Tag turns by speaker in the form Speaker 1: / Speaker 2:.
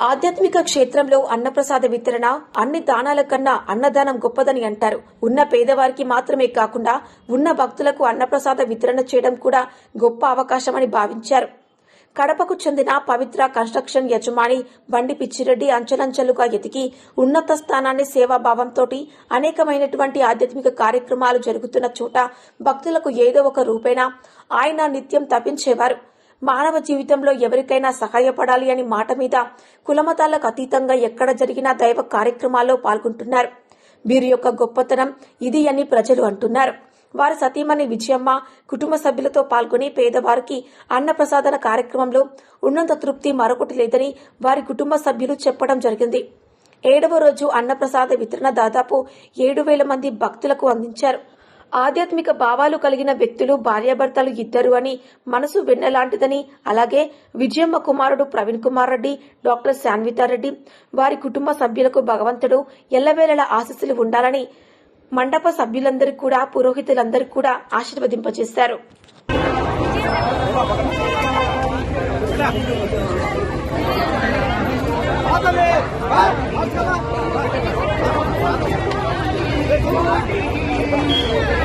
Speaker 1: ఆధ్యాత్మిక క్షేత్రంలో అన్నప్రసాద వితరణ అన్ని దానాల కన్నా అన్నదానం గొప్పదని అంటారు. ఉన్న పేదవారికి మాత్రమే కాకుండా ఉన్న భక్తులకు అన్నప్రసాద వితరణ చేయడం కూడా గొప్ప అవకాశమని భావించారు. కడపకు చెందిన పవిత్ర కన్స్ట్రక్షన్ యజమాని బండి పిచ్చిరెడ్డి అంచెలంచెలుగా ఎదిగి ఉన్నత స్థానాన్ని సేవాభావంతో అనేకమైనటువంటి ఆధ్యాత్మిక కార్యక్రమాలు జరుగుతున్న చోట భక్తులకు ఏదో ఒక రూపేణా ఆయన నిత్యం తప్పించేవారు మానవ జీవితంలో ఎవరికైనా సహాయపడాలి అని మాట మీద కులమతాలకు అతీతంగా ఎక్కడ జరిగినా దైవ కార్యక్రమాల్లో పాల్గొంటున్నారు. వీరి యొక్క గొప్పతనం ఇది అని ప్రజలు అంటున్నారు. వారి సతీమణి విజయమ్మ కుటుంబ సభ్యులతో పాల్గొని పేదవారికి అన్నప్రసాదన కార్యక్రమంలో ఉన్నంత తృప్తి మరొకటి లేదని వారి కుటుంబ సభ్యులు చెప్పడం జరిగింది. ఏడవ రోజు అన్నప్రసాద వితరణ దాదాపు ఏడు వేల మంది భక్తులకు అందించారు. ఆధ్యాత్మిక భావాలు కలిగిన వ్యక్తులు భార్యాభర్తలు ఇద్దరు అని మనసు వెన్నలాంటిదని అలాగే విజయమ్మ కుమారుడు ప్రవీణ్ కుమార్ రెడ్డి డాక్టర్ శాన్వితారెడ్డి వారి కుటుంబ సభ్యులకు భగవంతుడు ఎల్లవేళల ఆశస్సులు ఉండాలని మండప సభ్యులందరూ కూడా పురోహితులందరూ కూడా ఆశీర్వదింపజేశారు
Speaker 2: you.